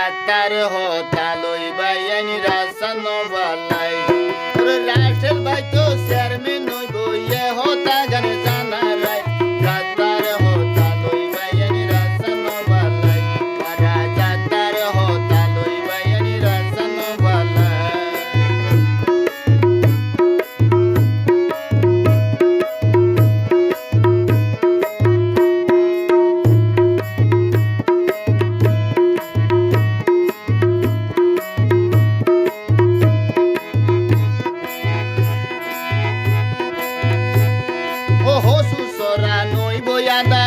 যাতার হতা লইবাই রাসন বালাই হসু সরা নই বয়াদা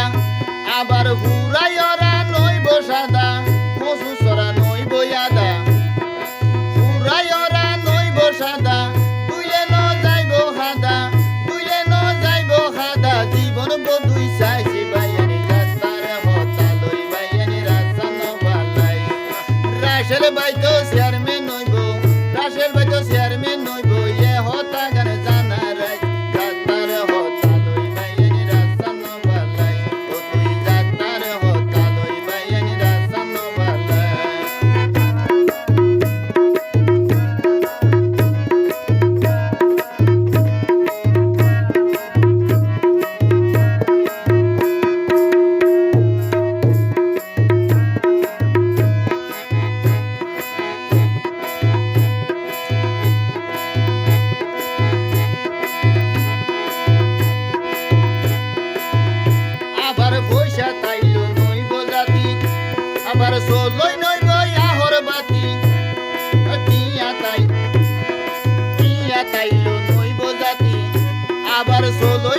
আবার হুরাই ওরা নই বসাদা হসু সরা নই বয়াদা হুরাই ওরা নই বসাদা তুইলে ন যাইব হাদা, তুইলে ন যাইব হাদা। জীবন বদুই চাইছে বাইয়ানি রাস্তার হতা লই বাইয়ানি রাস্তা ন বালাই রাশেল বাই তো গই আহর বাতি। তাই আবার সোলই